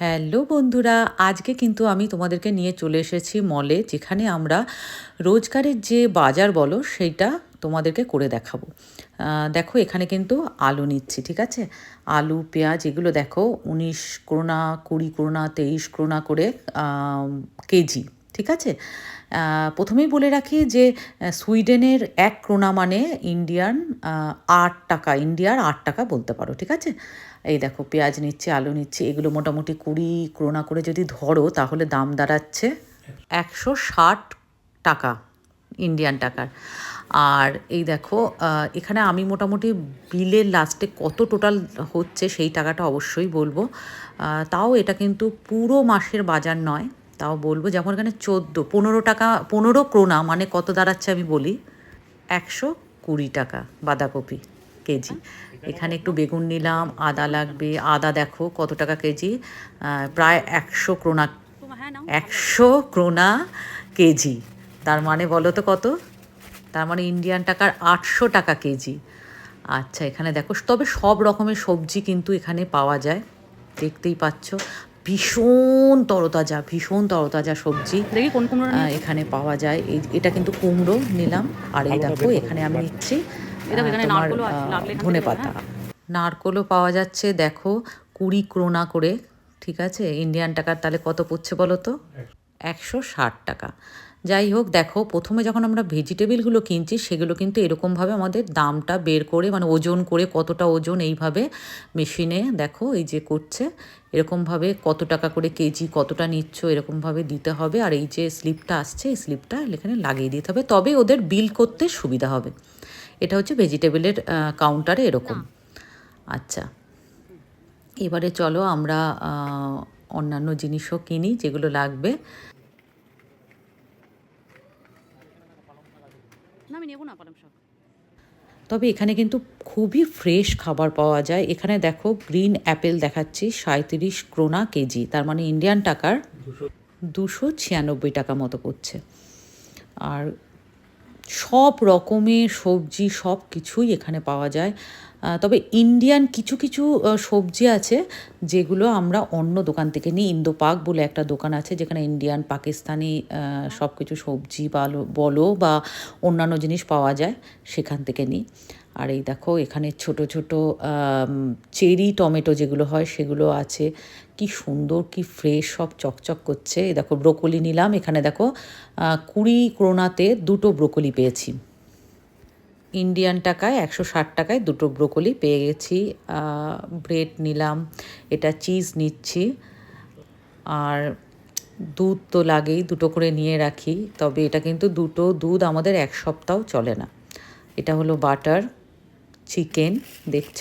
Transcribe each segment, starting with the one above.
Hello বন্ধুরা, আজকে কিন্তু আমি তোমাদেরকে নিয়ে চলে এসেছি মলে যেখানে আমরা রোজগারের যে বাজার বলো, সেইটা তোমাদেরকে করে দেখাবো। দেখো এখানে কিন্তু আলু নিচ্ছি, ঠিক আছে? আলু, পেঁয়াজ, এগুলো দেখো, উনিশ করোনা, কুড়ি করোনা, তেইশ করোনা করে কেজি, ঠিক আছে? প্রথমেই বলে রাখি যে সুইডেনের এক ক্রোনা মানে ইন্ডিয়ান আট টাকা, ইন্ডিয়ার আট টাকা বলতে পারো, ঠিক আছে? এই দেখো, পেঁয়াজ নিচ্ছে, আলু নিচ্ছে, এগুলো মোটামুটি কুড়ি ক্রোনা করে যদি ধরো, তাহলে দাম দাঁড়াচ্ছে একশো ষাট টাকা, ইন্ডিয়ান টাকার। আর এই দেখো এখানে আমি মোটামুটি বিলের লাস্টে কত টোটাল হচ্ছে সেই টাকাটা অবশ্যই বলব। তাও এটা কিন্তু পুরো মাসের বাজার নয় তাও বলব যেমন এখানে চোদ্দ পনেরো টাকা পনেরো ক্রোনা মানে কত দাঁড়াচ্ছে আমি বলি? একশো কুড়ি টাকা বাঁধাকপি কেজি। এখানে একটু বেগুন নিলাম আদা লাগবে আদা দেখো কত টাকা কেজি? প্রায় একশো ক্রোনা একশো ক্রোনা কেজি। তার মানে বলো তো কত? তার মানে ইন্ডিয়ান টাকার আটশো টাকা কেজি। আচ্ছা এখানে দেখো তবে সব রকমের সবজি কিন্তু এখানে পাওয়া যায়। দেখতেই পাচ্ছ। ভীষণ তরতাজা ভীষণ তরতাজা সবজি। দেখি কোন কুমড়ো এখানে পাওয়া যায়। এটা কিন্তু কুমড়ো নিলাম। আর এই দেখো এখানে আমি নিচ্ছি ধনে পাতা। হ্যাঁ। নারকলও পাওয়া যাচ্ছে দেখো কুড়ি ক্রোনা করে ঠিক আছে? ইন্ডিয়ান টাকার তাহলে কত পড়ছে বলো তো? একশো ষাট টাকা। যাই হোক দেখো প্রথমে যখন আমরা ভেজিটেবিলগুলো কিনছি সেগুলো কিন্তু এরকমভাবে আমাদের দামটা বের করে মানে ওজন করে কতটা ওজন এইভাবে মেশিনে দেখো এই যে করছে এরকমভাবে কত টাকা করে কেজি কতটা নিচ্ছ এরকমভাবে দিতে হবে আর এই যে স্লিপটা আসছে এই স্লিপটা এখানে লাগিয়ে দিতে হবে তবে ওদের বিল করতে সুবিধা হবে। এটা হচ্ছে ভেজিটেবলের কাউন্টারে এরকম। আচ্ছা এবারে চলো আমরা অন্যান্য জিনিসও কিনি যেগুলো লাগবে। আমি নেব না পালং শাক। তবে এখানে কিন্তু খুবই ফ্রেশ খাবার পাওয়া যায়। এখানে দেখো গ্রিন অ্যাপেল দেখাচ্ছি সাঁত্রিশ ক্রোনা কেজি। তার মানে ইন্ডিয়ান টাকার দুশো ছিয়ানব্বই টাকা মতো পড়ছে। আর সব রকমের সবজি সব কিছুই এখানে পাওয়া যায়। তবে ইন্ডিয়ান কিছু কিছু সবজি আছে যেগুলো আমরা অন্য দোকান থেকে নিই। ইন্দো পাক বলে একটা দোকান আছে যেখানে ইন্ডিয়ান পাকিস্তানি সব কিছু সবজি বলো বলো বা অন্যান্য জিনিস পাওয়া যায়, সেখান থেকে নিই। আর এই দেখো, এখানে ছোট ছোট চেরি টমেটো যেগুলো হয় সেগুলো আছে। কি সুন্দর, কি ফ্রেশ সব চকচক করছে। এই দেখো, ব্রোকলি নিলাম। এখানে দেখো কুড়ি ক্রোনাতে দুটো ব্রোকলি পেয়েছি। ইন্ডিয়ান টাকায়, একশো ষাট টাকায় দুটো ব্রোকলি পেয়ে গেছি ব্রেড নিলাম, এটা চিজ নিচ্ছি। আর দুধ তো লাগেই, দুটো করে নিয়ে রাখি। তবে এটা কিন্তু দুটো দুধ আমাদের এক সপ্তাহ চলে না। এটা হলো বাটার। চিকেন, দেখছ?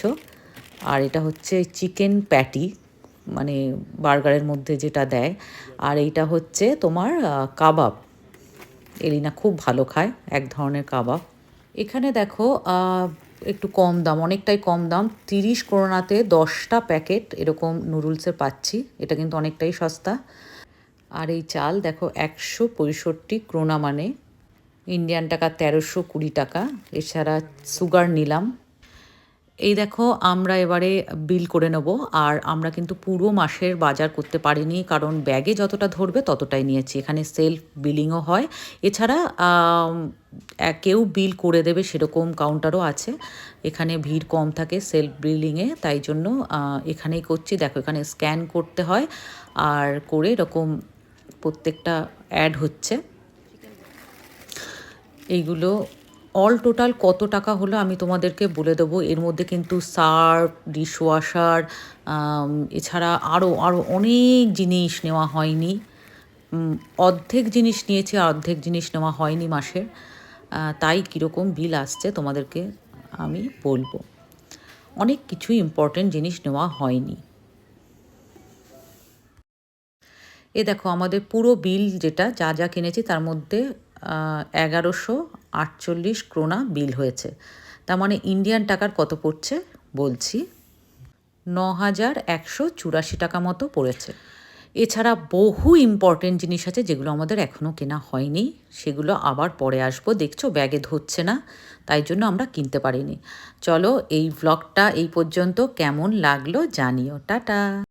আর এটা হচ্ছে চিকেন প্যাটি মানে বার্গারের মধ্যে যেটা দেয়। আর এইটা হচ্ছে তোমার কাবাব। এলিনা খুব ভালো খায়, এক ধরনের কাবাব। এখানে দেখো একটু কম দাম, অনেকটাই কম দাম। তিরিশ করোনাতে দশটা প্যাকেট এরকম নুডলসের পাচ্ছি, এটা কিন্তু অনেকটাই সস্তা। আর এই চাল দেখো, একশো পঁয়ষট্টি ক্রোনা মানে। ইন্ডিয়ান টাকা তেরোশো কুড়ি টাকা। এছাড়া সুগার নিলাম। এই দেখো, আমরা এবারে বিল করে নেব। আর আমরা কিন্তু পুরো মাসের বাজার করতে পারিনি, কারণ ব্যাগে যতটা ধরবে ততটাই নিয়েছি। এখানে সেলফ বিলিংও হয়। এছাড়া কেউ বিল করে দেবে সেরকম কাউন্টারও আছে। এখানে ভিড় কম থাকে সেলফ বিলিংয়ে তাই জন্য এখানেই করছি। দেখো, এখানে স্ক্যান করতে হয়। আর করে এরকম প্রত্যেকটা অ্যাড হচ্ছে। এইগুলো অল টোটাল কত টাকা হলো আমি তোমাদেরকে বলে দেবো। এর মধ্যে কিন্তু সার্ফ ডিশওয়াশার এছাড়া আরও আরও অনেক জিনিস নেওয়া হয়নি। অর্ধেক জিনিস নিয়েছি অর্ধেক জিনিস নেওয়া হয়নি মাসের তাই কীরকম বিল আসছে তোমাদেরকে আমি বলব। অনেক কিছুই ইম্পর্টেন্ট জিনিস নেওয়া হয়নি। এ দেখো আমাদের পুরো বিল যেটা, যা যা কিনেছি তার মধ্যে এগারোশো আটচল্লিশ ক্রোনা বিল হয়েছে। তার মানে ইন্ডিয়ান টাকার কত পড়ছে? বলছি ন হাজার একশো চুরাশি টাকা মতো পড়েছে। এছাড়া বহু ইম্পর্টেন্ট জিনিস আছে যেগুলো আমাদের এখনও কেনা হয়নি। সেগুলো আবার পরে আসব। দেখছ, ব্যাগে ধরছে না, তাই জন্য আমরা কিনতে পারিনি। চলো এই ভ্লগটা এই পর্যন্ত। কেমন লাগল জানিও। টাটা!